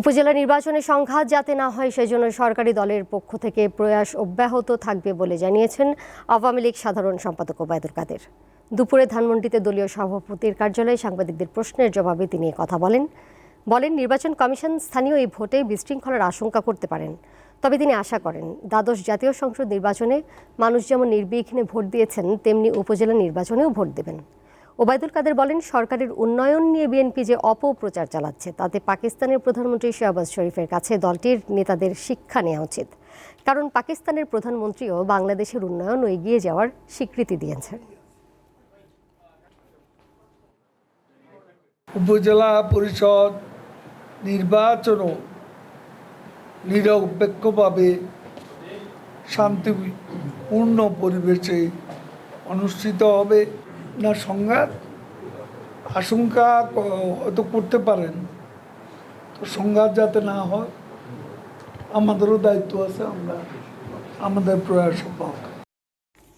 উপজেলা নির্বাচনে সংঘাত যাতে না হয়, সেজন্য সরকারি দলের পক্ষ থেকে প্রয়াস অব্যাহত থাকবে বলে জানিয়েছেন আওয়ামী লীগ সাধারণ সম্পাদক ওবায়দুল কাদের। দুপুরে ধানমন্ডিতে দলীয় সভাপতির কার্যালয়ে সাংবাদিকদের প্রশ্নের জবাবে তিনি কথা বলেন। বলেন, নির্বাচন কমিশন স্থানীয় এই ভোটে বিশৃঙ্খলার আশঙ্কা করতে পারেন। তবে তিনি আশা করেন, দ্বাদশ জাতীয় সংসদ নির্বাচনে মানুষ যেমন নির্বিঘ্নে ভোট দিয়েছেন, তেমনি উপজেলা নির্বাচনেও ভোট দেবেন। ওবায়দুল কাদের বলেন, সরকারের উন্নয়ন নিয়ে বিএনপি যে অপপ্রচার চালাচ্ছে, তাতে পাকিস্তানের প্রধানমন্ত্রী শাহবাজ শরীফের কাছে দলটির নেতাদের শিক্ষা নেওয়া উচিত। কারণ পাকিস্তানের প্রধানমন্ত্রীও বাংলাদেশের উন্নয়ন এগিয়ে যাওয়ার স্বীকৃতি দিয়েছেন। উপজেলা পরিষদ নির্বাচনও নিরপেক্ষভাবে শান্তিপূর্ণ পরিবেশে অনুষ্ঠিত হবে। না সংঘাত আশঙ্কা হয়তো করতে পারেন। তো সংঘাত যাতে না হয়, আমাদেরও দায়িত্ব আছে, আমরা আমাদের প্রয়াস অব্যাহত